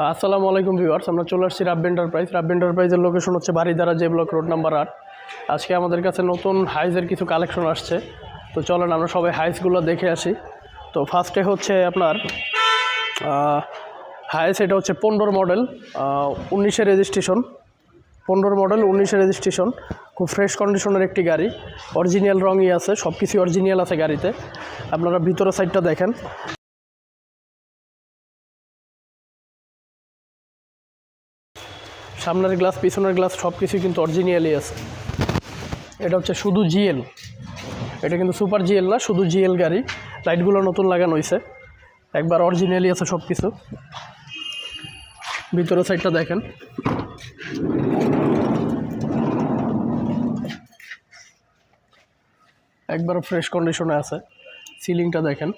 আসসালামু আলাইকুম ভিউয়ার্স, আমরা চলে আসছি রাব্বি এন্টারপ্রাইজ রাব্বি এন্টারপ্রাইজের লোকেশন হচ্ছে Baridhara J block road number আট। আজকে আমাদের কাছে নতুন হাইজের কিছু কালেকশন আসছে। তো চলেন আমরা সবাই হাইসগুলো দেখে আসি। তো ফার্স্টে হচ্ছে আপনার হাইস এটা হচ্ছে পনেরো মডেল উনিশের রেজিস্ট্রেশন পনেরোর মডেল উনিশের রেজিস্ট্রেশন খুব ফ্রেশ কন্ডিশনের একটি গাড়ি। অরিজিনাল রঙই আছে সব কিছু অরিজিনাল আছে গাড়িতে। আপনারা ভিতরের সাইডটা দেখেন। সামনের গ্লাস পিছনের গ্লাস সব কিছুই কিন্তু অরিজিনালই আছে। এটা হচ্ছে শুধু জিএল এটা কিন্তু সুপার জিএল না, শুধু জিএল গাড়ি। লাইটগুলো নতুন লাগানো হয়েছে। একবার অরিজিনালি আছে সব কিছু ভিতরের সাইডটা দেখেন। একবার ফ্রেশ কন্ডিশনে আছে। সিলিংটা দেখেন।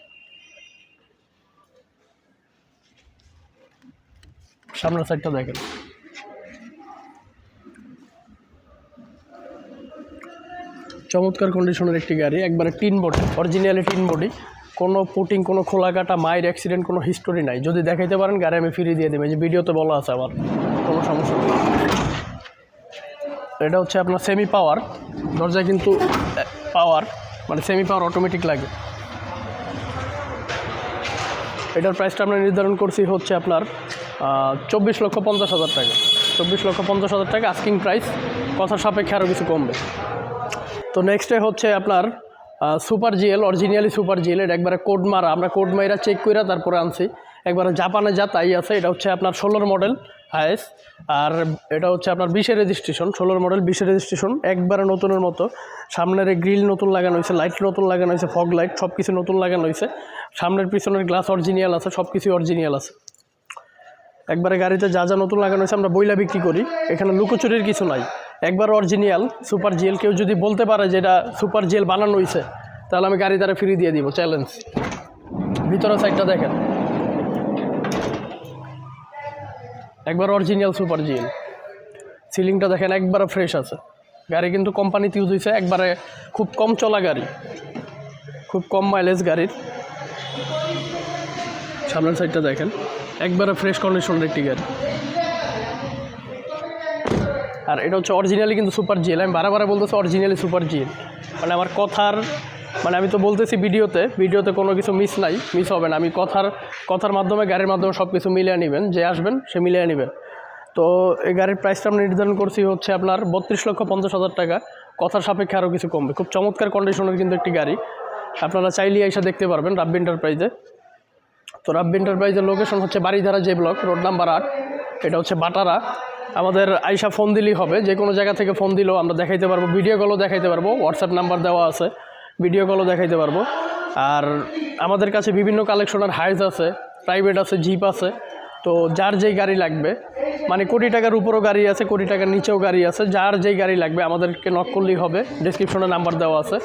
সামনের সাইডটা দেখেন। চমৎকার কন্ডিশনের একটি গাড়ি, একবারে tin body originally tin body. কোনো পুটিং, কোনো খোলা কাটা, মায়ের অ্যাক্সিডেন্ট কোনো হিস্টোরি নাই। যদি দেখাইতে পারেন, গাড়ি আমি ফিরিয়ে দিয়ে দেবো। যে ভিডিওতে বলা আছে আমার কোনো সমস্যা নেই। এটা হচ্ছে আপনার সেমি পাওয়ার দরজায় কিন্তু পাওয়ার মানে সেমি পাওয়ার অটোমেটিক লাগে। এটার প্রাইসটা আমরা নির্ধারণ করছি হচ্ছে আপনার চব্বিশ লক্ষ পঞ্চাশ হাজার টাকা। চব্বিশ লক্ষ পঞ্চাশ হাজার টাকা আস্কিং প্রাইস কথার সাপেক্ষে আরও কিছু কমবে। তো নেক্সটে হচ্ছে আপনার super GL originally super GL এটা একবারে কোড মারা। আমরা কোড মাইরা চেক কইরা তারপরে আনছি। একবারে জাপানে যা তাই আছে, এটা হচ্ছে আপনার ষোলোর মডেল হায়েস আর এটা হচ্ছে আপনার বিশের রেজিস্ট্রেশন ষোলোর মডেল বিশের রেজিস্ট্রেশন একবারে নতুনের মতো। সামনের গ্রিল নতুন লাগানো হয়েছে লাইট নতুন লাগানো হয়েছে ফগ লাইট সব কিছু নতুন লাগানো হয়েছে। সামনের পিছনের গ্লাস অরিজিনাল আছে সব কিছু অরিজিনাল আছে। একবারে গাড়িতে যা যা নতুন লাগানো হয়েছে, আমরা বইলা বিক্রি করি। এখানে লুকোচুরির কিছু নাই। একবার অরিজিনাল সুপার জিএল কেউ যদি বলতে পারে যে এটা সুপার জিএল বানানো হয়েছে তাহলে আমি গাড়ি তারা ফ্রি দিয়ে দিব চ্যালেঞ্জ ভিতরের সাইডটা দেখেন। একবার অরিজিনাল সুপার জিএল সিলিংটা দেখেন একবারে ফ্রেশ আছে। গাড়ি কিন্তু কোম্পানিতে ইউজ হয়েছে একবারে খুব কম চলা গাড়ি। খুব কম মাইলেজ গাড়ির। সামনের সাইডটা দেখেন, একবারে ফ্রেশ কন্ডিশনের একটি গাড়ি। আর এটা হচ্ছে অরিজিনালি কিন্তু সুপার জিএল আমি বারে বলতেছি অরিজিনালি সুপার জিএল মানে আমার কথার মানে আমি তো বলতেছি ভিডিওতে ভিডিওতে কোনো কিছু মিস নাই মিস হবে না। আমি কথার কথার মাধ্যমে, গাড়ির মাধ্যমে সব কিছু মিলিয়ে নেবেন, যে আসবেন, সে মিলিয়ে নেবেন তো এই গাড়ির প্রাইসটা আমরা নির্ধারণ করছি হচ্ছে আপনার বত্রিশ লক্ষ পঞ্চাশ হাজার টাকা। কথার সাপেক্ষে আরও কিছু কমবে। খুব চমৎকার কন্ডিশনের কিন্তু একটি গাড়ি। আপনারা চাইলে এসে দেখতে পারবেন রাব্বি এন্টারপ্রাইজে তো রাব্বি এন্টারপ্রাইজের লোকেশন হচ্ছে বাড়িধারা যে ব্লক রোড নাম্বার আট। এটা হচ্ছে বাটারা। আমাদের আইসা ফোন দিলেই হবে। যে কোনো জায়গা থেকে ফোন দিলেও আমরা দেখাইতে পারব। ভিডিও কলও দেখাইতে পারব। হোয়াটসঅ্যাপ নাম্বার দেওয়া আছে। ভিডিও কলও দেখাইতে পারব। আর আমাদের কাছে বিভিন্ন কালেকশনের হাইজ আছে, প্রাইভেট আছে, জিপ আছে। তো যার যেই গাড়ি লাগবে মানে কোটি টাকার উপরও গাড়ি আছে, কোটি টাকার নিচেও গাড়ি আছে, যার যেই গাড়ি লাগবে আমাদেরকে নক করলেই হবে। ডিসক্রিপশনে নাম্বার দেওয়া আছে।